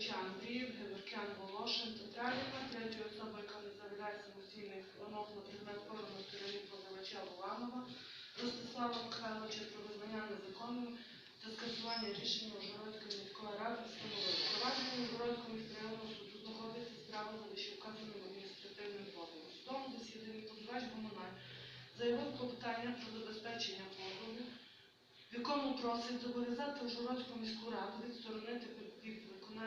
відповідача Андріїв, Геворкян Волошин, Татаріна, третьою особою, яка не заявляє самостійних вимог на предмет органу сторони позивача Буланова, Ростислава Михайловича про визнання незаконним та скасування рішення Ужгородської міської ради встановили. Провадження Ужгородського міськрайонного суду знаходиться справа за вищевказаним адміністративним позовом. Тому засіданні позивач Гомонай заявив клопотання про забезпечення позову, в якому просить зобов'язати Ужгородську міську раду відсторонити від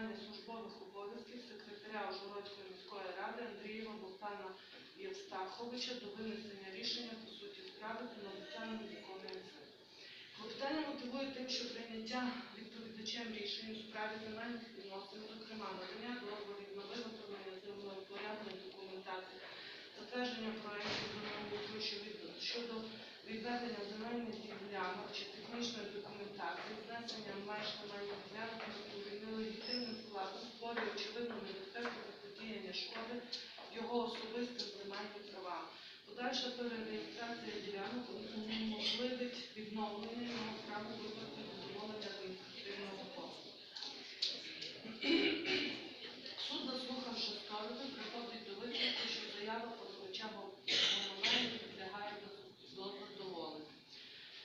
виконання службових обов'язків секретаря Ужгородської міської ради Андрієва Богдана Євстаховича до винесення рішення по суті справи та набуття незаконної сили. Клопотання мотивує тим, що прийняття відповідачем рішень у справі земельних відносин, зокрема надання договорів на виготовлення землевпорядної документації, затвердження проєктів землеустрою щодо- відведення земельних ділянок чи технічної документації, знесення меж земельних ділянок складом створює очевидну небезпеку заподіяння шкоди його особистим земельним правам. Подальша перереєстрація ділянок уможливить відновлення його права виплати задоволення адміністративного послугу. Суд, заслухавши сторони, приходить до висновку, що заява позивача Головної підлягає до до задоволення.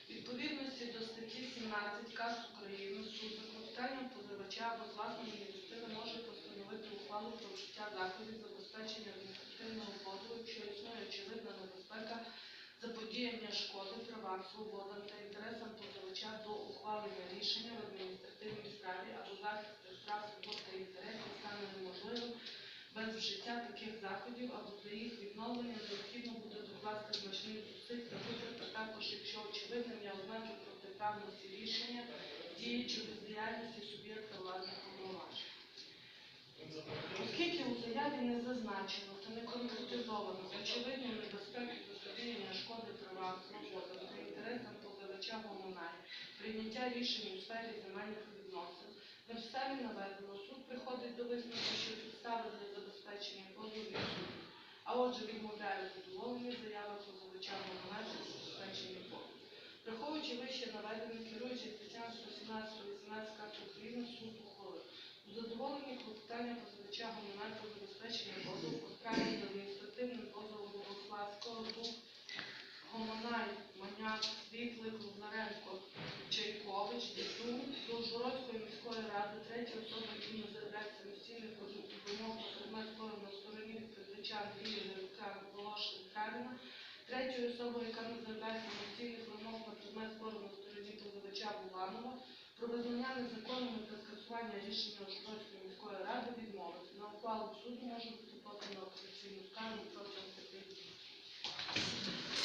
Відповідності до статті 17 КАС України суд за клопотанням позивача або з власної може постановити ухвалу про вжиття заходів забезпечення адміністративного позову, якщо існує очевидна небезпека заподіяння шкоди правам, свободам та інтересам позивача до ухвалення рішення в адміністративній справі або захист прав свобод та інтересів стане неможливим без вжиття таких заходів або для їх відновлення необхідно буде докласти значних зусиль та витрат, а також якщо очевидним є ознаки протиправності рішення, дії чи бездіяльності суб'єкта владних повноважень. Оскільки у заяві не зазначено та не конкретизовано очевидні небезпеки заподіяння шкоди правам, свободам та інтересам позивача Гомонай, прийняття рішень у сфері земельних відносин, на підставі наведеного суд приходить до висновку, що підстави для забезпечення позову а отже відмовляє задоволення заяви позивача про забезпечення позову. Враховуючи вище наведене, керуючи статтями 117 18 КАС України, суд ухвалив. У задоволенні клопотання Гомонай забезпечення позову по справі з адміністративним позовом Богославського дух Гомонай, Маняк, Світлик, Лузнаренко, Чайкович, Дітун до Ужгородської міської ради, третьої особи, які не заявляють самостійних вимог на предмет спору на стороні відповідача Андрія Герка Волошин Травіна, третьою особою, яка не заявляє самостійних вимог на предмет спору на стороні позивача Буланова, про визнання незаконними та скасування рішення Ужгородської міської ради відмовити.